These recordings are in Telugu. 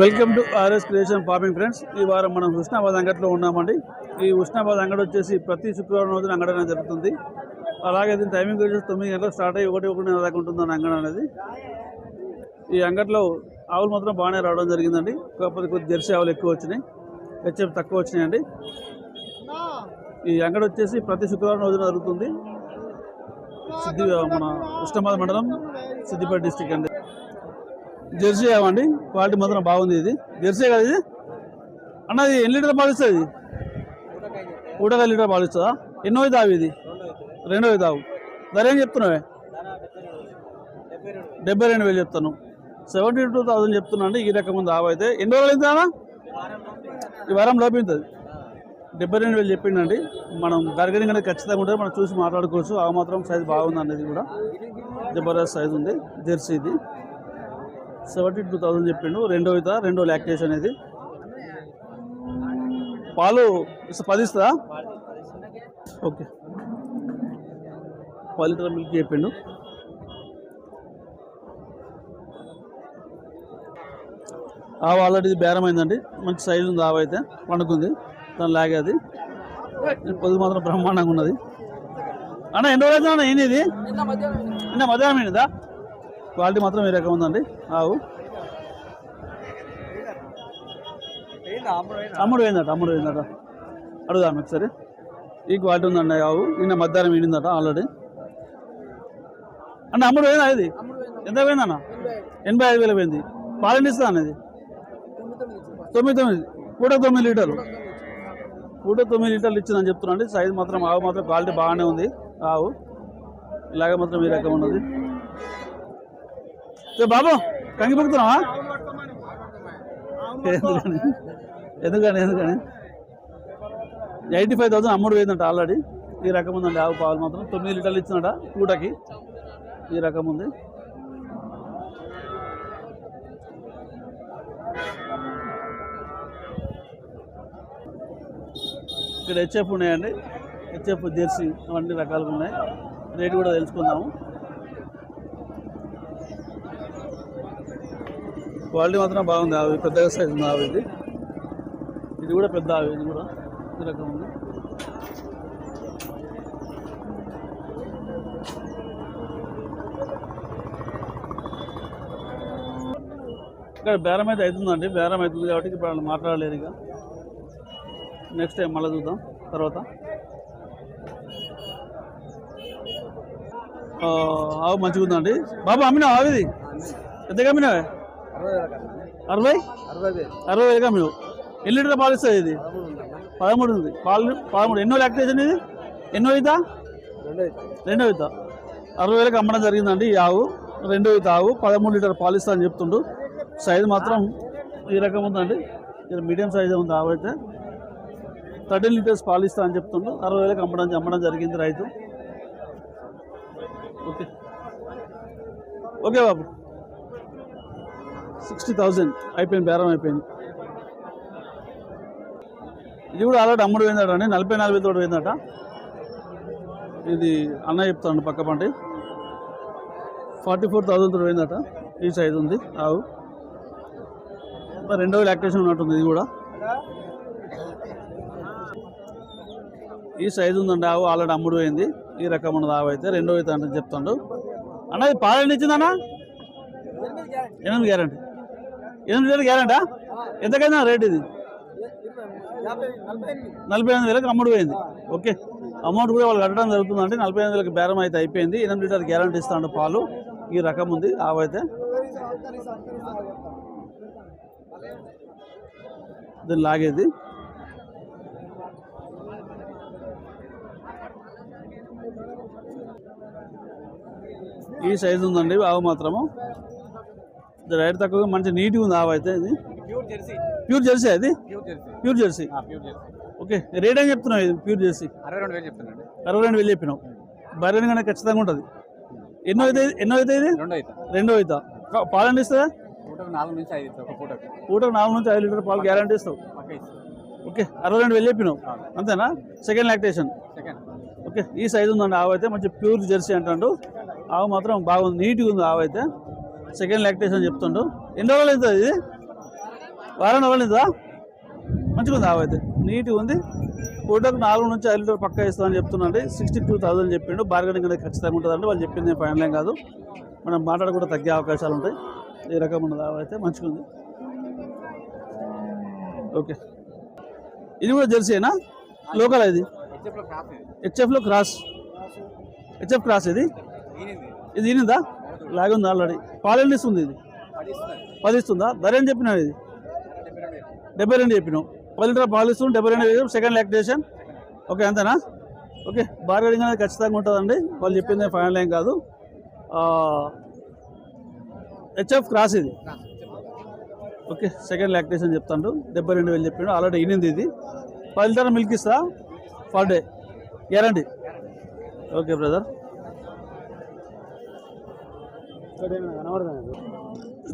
Welcome to R S creation farming friends. ఈ వారం మనం హుస్నాబాద్ అంగట్లో ఉన్నామండి. ఈ హుస్నాబాద్ అంగడి వచ్చేసి ప్రతి శుక్రవారం రోజున అంగడి అనేది జరుగుతుంది. అలాగే దీని టైమింగ్ వచ్చేసి తొమ్మిది గంటలకు స్టార్ట్ అయ్యి ఒకటి ఒకటి దాకా ఉంటుంది అంగడి అనేది. ఈ అంగట్లో ఆవులు మాత్రం బాగానే రావడం జరిగిందండి. కాకపోతే కొద్ది జెర్సీ ఆవులు ఎక్కువ వచ్చినాయి. హెచ్ఎఫ్ తక్కువ వచ్చినాయండి. ఈ అంగడి వచ్చేసి ప్రతి శుక్రవారం రోజున జరుగుతుంది. సిద్ధి మన ఉస్మాబాద్ మండలం సిద్దిపేట డిస్టిక్ అండి. జెర్సీ అవ్వండి క్వాలిటీ మాత్రం బాగుంది ఇది. జెర్సీ కదా ఇది? అన్న ఇది ఎన్ని లీటర్ పాలిస్తుంది ఊటగా లీటర్ పాలిస్తుందా? ఎన్నో తావు ఇది? రెండో తావు ధర ఏం చెప్తున్నావే? డెబ్బై రెండు వేలు చెప్తాను. సెవెంటీ టూ థౌసండ్ చెప్తున్నా అండి. ఈ రకం ఉంది ఆవు అయితే. ఎన్ని రోజులు అయిందా ఈ వారం లోపింది డెబ్బై రెండు వేలు చెప్పిండండి. మనం బర్గరింగ్ అనేది ఖచ్చితంగా ఉంటుంది మనం చూసి మాట్లాడుకోవచ్చు. ఆ మాత్రం సైజు బాగుంది అనేది కూడా. జబర్దస్త్ సైజు ఉంది. జెర్సీ ఇది. సెవెంటీ టూ థౌసండ్ చెప్పిండు. రెండో ఇత రెండో లాక్టేషన్ అనేది. పాలు పదిస్తుందా పది ఇస్తుందా? ఓకే. పది లీటర్ మిల్క్ చెప్పిండు. ఆవు ఆల్రెడీ ఇది బేరం అయిందండి. మంచి సైజు ఉంది ఆవు అయితే పండుకుంది. దాని లాగేది పొద్దు మాత్రం బ్రహ్మాండంగా ఉన్నది. అన్న ఎన్ని రోజులు అన్న ఏంది ఇది? నిన్న మధ్యాహ్నం ఏంటిదా క్వాలిటీ మాత్రం ఈ రకం ఉందండి. ఆవు. అమ్ముడు పోయిందట అమ్ముడు పోయిందట. అడుగుదాం ఒకసారి. ఈ క్వాలిటీ ఉందండి ఆవు. నిన్న మధ్యాహ్నం ఎండిందట ఆల్రెడీ. అన్న అమ్ముడు పోయిందా ఇది? ఎంత పోయిందన్న ఎనభై ఐదు. వేలు పోయింది. పాలన ఇస్తా అన్నది తొమ్మిది తొమ్మిది. పూట తొమ్మిది లీటర్లు. పూట తొమ్మిది లీటర్లు ఇచ్చిందని చెప్తున్నాండి సైజ్ మాత్రం ఆవు మాత్రం క్వాలిటీ బాగానే ఉంది. ఆవు. ఇలాగే మాత్రం ఈ రకం ఉన్నది. బాబు కంగి పుక్కుతున్నావా ఎందుకని? ఎందుకని ఎందుకని? ఎయిటీ ఫైవ్ థౌసండ్ అమ్ముడు పోయిందంట ఆల్రెడీ. ఈ రకం ఉందండి ఆవు పాలు మాత్రం. తొమ్మిది లీటర్లు ఇచ్చినట పూటకి? ఈ రకం ఉంది. ఇక్కడ హెచ్ఎఫ్ ఉన్నాయండి. హెచ్ఎఫ్ జెర్సీ అవన్నీ రకాలుగా ఉన్నాయి. రేటు కూడా తెలుసుకుందాము. క్వాలిటీ మాత్రం బాగుంది. ఆవి పెద్దగా సైజ్ ఉంది ఆవి ఇది ఇది కూడా పెద్ద ఆవి ఇది కూడా. ఈ రకం ఉంది. ఇక్కడ బేరం అయితే అవుతుందండి. బేరం అవుతుంది కాబట్టి ఇప్పుడు వాళ్ళు మాట్లాడలేరు ఇక. నెక్స్ట్ టైం మళ్ళీ చూద్దాం. తర్వాత. ఆవు మంచిగా ఉందండి బాబు అమ్మినావు ఆవిది ఎంతగా అమ్మినావే? అరవై అరవై? వేలుగా అమ్మినావు ఎన్ని లీటర్ పాలు ఇస్తుంది ఇది? పదమూడు ఉంది. పాలు పదమూడు. ఎన్నో లాక్టేషన్ ఇది? ఎన్నో అవుతా రెండో అవుతా అరవై వేలకు అమ్మడం జరిగిందండి ఈ ఆవు. రెండో అవుతా ఆవు. పదమూడు లీటర్ పాలు ఇస్తా అని చెప్తుండు. సైజు మాత్రం ఈ రకం ఉందండి. ఇది మీడియం సైజు ఉంది ఆవు అయితే. థర్టీన్ లీటర్స్ పాలు ఇస్తా అని చెప్తుండు. అరవై వేలకు అమ్మడం అమ్మడం జరిగింది రైతు. ఓకే. ఓకే బాబు. సిక్స్టీ థౌజండ్ అయిపోయింది బేరం అయిపోయింది. ఇది కూడా ఆల్రెడీ అమ్ముడు పోయిందట అండి నలభై నాలుగు తోడు పోయిందట. ఇది అన్న చెప్తాను పక్క పంటి ఫార్టీ ఫోర్ థౌజండ్ తోడు పోయిందట ఈ సైజ్ ఉంది ఆవు. రెండో లాక్టేషన్ ఉన్నట్టుంది ఇది కూడా. ఈ సైజు ఉందండి ఆవు ఆల్రెడీ అమ్ముడు పోయింది. ఈ రకం ఉన్నది ఆవు అయితే రెండో అయితే అంటే చెప్తాడు. అన్న ఇది పాలన ఇచ్చిందన్నా ఎనిమిది గ్యారంటీ. ఎనిమిది వేలు గ్యారంటా? ఎంతకైనా రేట్ ఇది. నలభై ఎనిమిది వేలకు అమ్ముడు పోయింది. ఓకే. అమౌంట్ కూడా వాళ్ళు కట్టడం జరుగుతుందండి నలభై ఎనిమిది వేలకు బేరం అయితే అయిపోయింది. ఎనిమిది లీటర్ గ్యారంటీ ఇస్తాడు పాలు. ఈ రకం ఉంది. ఆవు అయితే. దీన్ని లాగేది. ఈ సైజు ఉందండి. ఆవు మాత్రము. రైట్ తక్కువ మంచి నీట్గా ఉంది ఆవు అయితే ఇది. Pure jersey. ప్యూర్ జెర్సీ అది? Pure jersey. ఓకే రేట్ ఏం చెప్తున్నావు ఇది ప్యూర్ జెర్సీ? అరవై రెండు వేలు చెప్తున్నాండి అరవై రెండు వేలు చెప్పినావు. బర్రెని కానీ ఖచ్చితంగా ఉంటుంది. ఎన్నో అయితే ఎన్నో అయితే ఇది? రెండో అయితే. అవుతా పాలండి ఇస్తుందా నాలుగు నుంచి ఐదు పూటకు. నాలుగు నుంచి ఐదు లీటర్ పాలు గ్యారంటీ ఇస్తావు. ఓకే అరవై రెండు వేలు చెప్పినావు. అంతేనా? Second lactation. ఓకే ఈ సైజు ఉందండి ఆవు అయితే. మంచి ప్యూర్ జెర్సీ అంటాడు. ఆవు మాత్రం బాగుంది నీట్గా ఉంది ఆవు అయితే. సెకండ్ లాక్టేషన్ చెప్తుండు. ఎన్ని రోజులు అవుతుంది ఇది వారం రోజులు అవుతుందా మంచిగా ఉంది ఆవైతే. నీట్గా ఉంది. ఫోటోకి నాలుగు నుంచి ఐదు లీటర్ పక్కా ఇస్తామని చెప్తున్నాండి. సిక్స్టీ టూ థౌసండ్ చెప్పిండు. బార్గెనింగ్ అనేది ఖచ్చితంగా ఉంటుందండి. వాళ్ళు చెప్పింది ఏం ఫైనల్ ఏం కాదు. మనం మాట్లాడకుండా తగ్గే అవకాశాలు ఉంటాయి. ఈ రకం ఉన్నది ఆవైతే? మంచిగా ఉంది. ఓకే. ఇది కూడా జెర్సీనా లోకల్ ఇది? హెచ్ఎఫ్లో క్రాస్ హెచ్ఎఫ్ క్రాస్ ఇది? ఇది ఈనిందా లాగుంది ఆల్రెడీ. పాలెండ్ ఇస్తుంది ఇది. పది ఇస్తుందా ధర ఏం చెప్పినా ఇది? డెబ్బై రెండు చెప్పినావు. పది లీటర్ పాలు ఇస్తుంది డెబ్బై రెండు వేలు సెకండ్ లాక్టేషన్. ఓకే అంతేనా? ఓకే బార్గెనింగ్ అనేది ఖచ్చితంగా ఉంటుందండి. వాళ్ళు చెప్పింది ఫైనల్ ఏం కాదు. హెచ్ఎఫ్ క్రాస్ ఇది. ఓకే సెకండ్ లాక్టేషన్ చెప్తాను డెబ్బై రెండు వేలు చెప్పాడు ఆల్రెడీ ఇనింది ఇది. పది లీటర్ మిల్క్ ఇస్తా. Per day. Guarantee. Okay brother.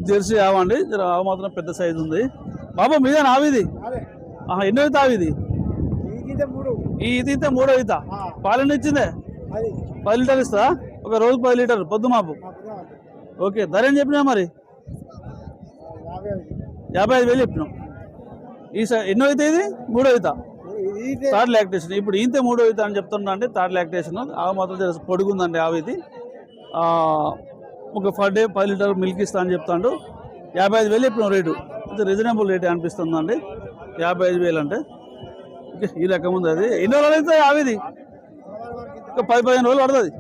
Jersey ఆవండి జర ఆవు మాత్రం పెద్ద సైజు ఉంది. బాబా మీద ఆవిది? ఆహా ఎన్నో ఈత ఆవిది? ఈ ఈత ఈత మూడో ఈత. పాలన ఇచ్చిందే? పది. లీటర్ ఇస్తా ఒక రోజు పది లీటర్ పొద్దు మాపు. ఓకే ధర ఏం చెప్పినా మరి? యాభై ఐదు. వేలు చెప్పినాం ఈ ఎన్నో అయితే ఇది? మూడో ఈత. Third lactation. ఇప్పుడు ఈంతే మూడో ఈత అని చెప్తున్నా అండి థర్డ్ లాక్టేషన్. ఆవు మాత్రం పొడుగుందండి ఆవు ఇది ఆ, ఒక ఫర్ డే పది లీటర్ మిల్క్ ఇస్తా అని చెప్తాడు. యాభై ఐదు వేలు చెప్పినాం రేటు. ఇది రీజనబుల్ రేట్ అనిపిస్తుందండి. యాభై ఐదు వేలు అంటే. ఓకే ఈ రకం ఉంది అది. ఎన్ని రోజులు అయితే ఆవిది ఒక పది పదిహేను రోజులు పడుతుంది.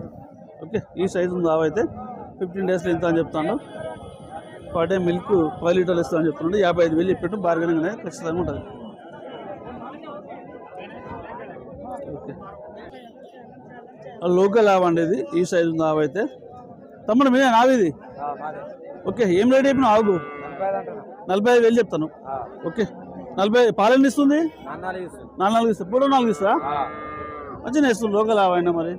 ఓకే ఈ సైజు ఉంది ఆవైతే ఫిఫ్టీన్ డేస్లో ఇంత అని చెప్తాను పర్ డే మిల్క్ పది లీటర్లు ఇస్తా అని చెప్తున్నాడు యాభై ఐదు వేలు చెప్పినట్టు బార్గెనింగ్ అనేది ఖచ్చితంగా ఉంటుంది. ఓకే. లోకల్ ఆవ అండి ఇది. ఈ సైజు ఉంది ఆవైతే తమ్ముడు మీద నావిది ఓకే ఏం రేట్ చెప్పిన ఆవుకు నలభై ఐదు వేలు చెప్తాను. ఓకే. నలభై పాలన ఇస్తుంది? నాలుగు నాలుగు ఇస్తా పూట నాలుగు ఇస్తా మంచిగా ఇస్తుంది? లోకల్ ఆవు అయినా మరి.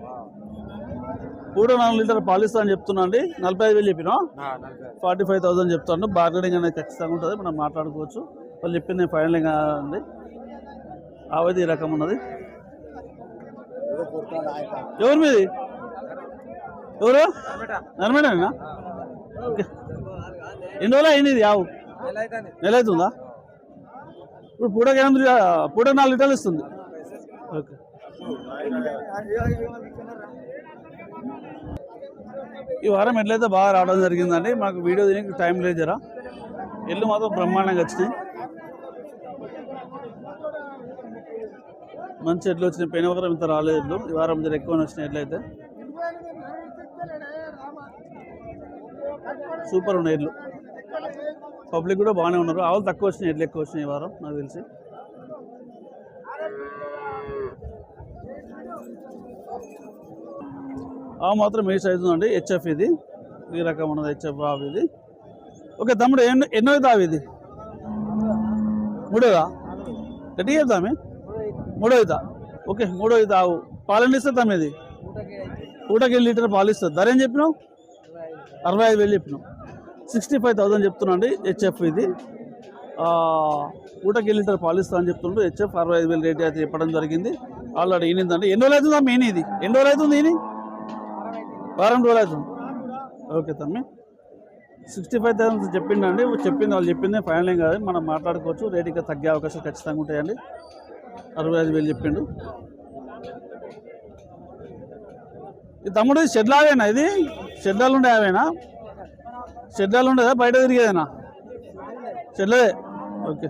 పూట నాలుగు లీటర్ పాలు ఇస్తా అని చెప్తున్నా అండి. నలభై ఐదు వేలు చెప్పినా ఫార్టీ ఫైవ్ థౌసండ్ చెప్తాను. బార్గెనింగ్ అనేది ఖచ్చితంగా ఉంటుంది. మనం మాట్లాడుకోవచ్చు. వాళ్ళు చెప్పింది ఫైనల్ అండి. ఆవది ఈ రకం ఉన్నది. ఎవరి మీది? ఎవరు? ఓకే. ఎన్ని రోజులు అయింది ఇది ఆవు? నెల అవుతుందా ఇప్పుడు పూటకి ఎనిమిది పూట నాలుగు లీటర్లు ఇస్తుంది. ఓకే. ఈ వారం ఎట్లయితే బాగా రావడం జరిగిందండి. మాకు వీడియో తినడానికి టైం లేదు జరా. ఎల్లు మాత్రం బ్రహ్మాండంగా వచ్చినాయి. మంచి ఎడ్లు వచ్చినాయి. పోయిన వారం ఇంత రాలేదు ఎడ్లు. ఈ వారం జర ఎక్కువ వచ్చినాయి ఎడ్లయితే సూపర్ ఉన్నాయి ఎడ్లు పబ్లిక్ కూడా బాగానే ఉన్నారు. ఆవులు తక్కువ వచ్చినాయి ఎడ్లు ఎక్కువ వచ్చినాయి వారం నాకు తెలిసి. ఆవు మాత్రం ఏ సైజు ఉందండి? హెచ్ఎఫ్ ఇది. ఈ రకం ఉన్నది హెచ్ఎఫ్ ఆవు ఇది. ఓకే తమ్ముడు ఎన్నో ఎన్నో ఆవు ఇది? మూడోదా? గట్టి చెప్తామే మూడో అవుతా ఓకే మూడో అవుతా ఆవు. పాలన ఇస్తా తమ్మి ఇది. పూటకి లీటర్ పాలు ఇస్తుంది ధర ఏం చెప్పినావు? అరవై ఐదు వేలు చెప్పినాం. సిక్స్టీ ఫైవ్ థౌసండ్ చెప్తున్నాండి హెచ్ఎఫ్ ఇది. ఊటకి పూటకి లీటర్ పాలు అని చెప్తుండ్రు హెచ్ఎఫ్. అరవై ఐదు వేలు రేట్ అయితే చెప్పడం జరిగింది. ఆల్రెడీ ఈనిందండి ఎన్ని రోజులు అవుతుందా మెయిన్ ఇది? ఎన్ని రోజులు అవుతుంది ఈని వారం రోజులు అవుతుంది. ఓకే తమ్మి. సిక్స్టీ ఫైవ్ థౌసండ్ చెప్పిండండి. చెప్పింది వాళ్ళు చెప్పింది ఫైనల్ ఏం కాదు. మనం మాట్లాడుకోవచ్చు. రేట్ ఇంకా తగ్గే అవకాశాలు ఖచ్చితంగా ఉంటాయండి. అరవై ఐదు వేలు చెప్పిండు. ఈ తమ్ముడు ఇది షెడ్లావేనా ఇది? షెడ్లాలు ఉండే అవేనా షెడ్లాలు ఉండేదా? బయట తిరిగేదేనా? షెడ్లే ఓకే.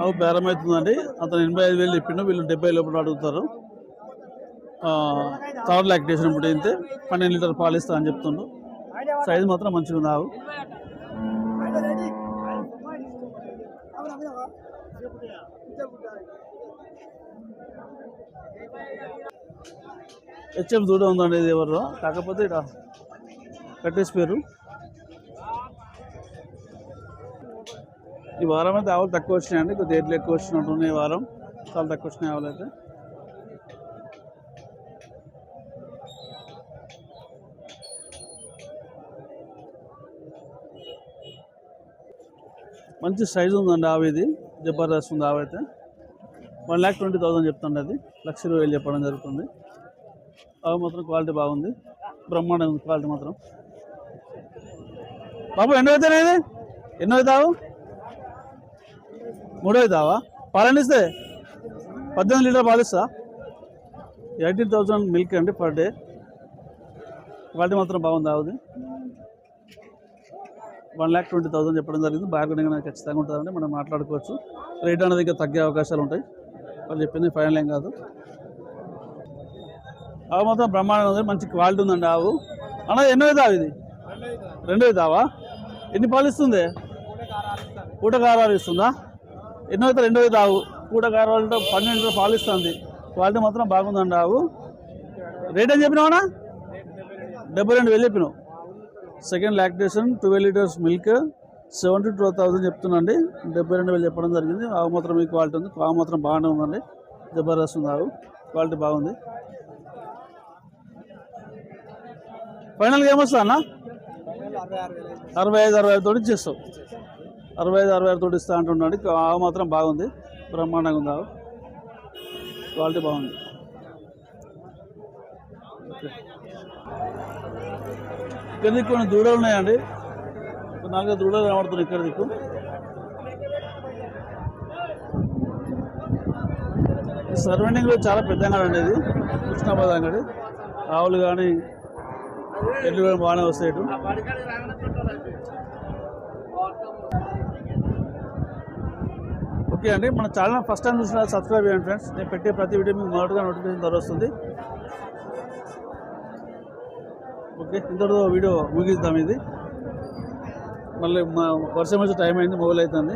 ఆవు బేరం అవుతుందండి. అతను ఎనభై ఐదు వేలు చెప్పిండు. వీళ్ళు డెబ్బై లోపల అడుగుతారు. థర్డ్ లాక్టేషన్ ఇప్పుడు అయితే పన్నెండు లీటర్ పాలు ఇస్తా అని చెప్తుండ్రు సైజ్ మాత్రం మంచిగా ఉంది ఆవు. హెచ్ఎఫ్ దూడ ఉందండి ఇది ఎవరు కాకపోతే ఇక్కడ కట్టేసి పేరు. ఈ వారం అయితే ఆవులు తక్కువ వచ్చినాయండి. కొద్ది ఎడ్లు ఎక్కువ వచ్చినట్టు ఈ వారం. చాలా తక్కువ వచ్చినాయి ఆవులు అయితే. మంచి సైజు ఉందండి ఆవు ఇది. జబర్దస్త్ ఉంది ఆవైతే అయితే. వన్ ల్యాక్ ట్వంటీ థౌసండ్ చెప్తుండే అది లక్ష ఇరవై వేలు చెప్పడం జరుగుతుంది. అవి మాత్రం క్వాలిటీ బాగుంది. బ్రహ్మాండంగా ఉంది క్వాలిటీ మాత్రం. బాబు ఎన్నో అవుతాయి ఇది ఎన్నో అవుతావు మూడో అవుతావా పాలనిస్తే పద్దెనిమిది లీటర్ పాలిస్తా ఎయిటీన్ థౌసండ్ మిల్క్ అండి పర్ డే. క్వాలిటీ మాత్రం బాగుంది ఆవుది. వన్ ల్యాక్ ట్వంటీ థౌసండ్ చెప్పడం జరిగింది. బార్గెనింగ్ అనేది ఖచ్చితంగా ఉంటుందండి. మనం మాట్లాడుకోవచ్చు. రేట్ అనేది ఇంకా తగ్గే అవకాశాలు ఉంటాయి. వాళ్ళు చెప్పింది ఫైనల్ ఏం కాదు. ఆవు మొత్తం బ్రహ్మాండంగా ఉంది మంచి క్వాలిటీ ఉందండి ఆవు. అన్న ఎన్నో దావు ఇది? రెండో దావా ఎన్ని పాలు ఇస్తుంది? పూట ఇస్తుందా? ఎన్నో అయితే రెండో దావు ఆవు పూట పన్నెండు పాలు ఇస్తుంది. క్వాలిటీ మాత్రం బాగుందండి ఆవు. రేట్ ఏం చెప్పినావనా డెబ్బై రెండు వేలు చెప్పినావు. Second lactation twelve litres milk seventy two thousand చెప్తున్నాండి. డెబ్బై రెండు వేలు చెప్పడం జరిగింది. ఆవు మాత్రం ఈ క్వాలిటీ ఉంది. ఆవు మాత్రం బాగానే ఉందండి. జబర్దస్త్ ఉంది ఆవు. క్వాలిటీ బాగుంది. ఫైనల్గా ఏమొస్తా అన్న? అరవై ఐదు అరవై ఐదు తోటి ఇచ్చేస్తావు. అరవై ఐదు అరవై ఐదు తోటి ఇస్తా అంటున్నాడు. ఆవు మాత్రం బాగుంది. బ్రహ్మాండంగా ఉంది ఆవు. క్వాలిటీ బాగుంది. కింద కొన్ని దూడలు ఉన్నాయండి. నాలుగైదు దూడలు కనబడుతున్నాయి ఇక్కడ దిక్కు సరౌండింగ్లో చాలా పెద్ద అంగడి అండి ఇది. కృష్ణాబాద్ అంగడి. ఆవులు కానీ ఎడ్లు కానీ బాగానే వస్తాయి ఇటు. ఓకే అండి మన ఛానల్ ఫస్ట్ టైం చూసిన సబ్స్క్రైబ్ చేయండి ఫ్రెండ్స్. నేను పెట్టే ప్రతి వీడియో మీకు మొదటగా నోటిఫికేషన్ దొరుకుతుంది వస్తుంది. ఓకే ఇంతటితో వీడియో ముగిద్దాం ఇది. మళ్ళీ మా వర్షం వచ్చే టైం అయింది మొబైల్ అవుతుంది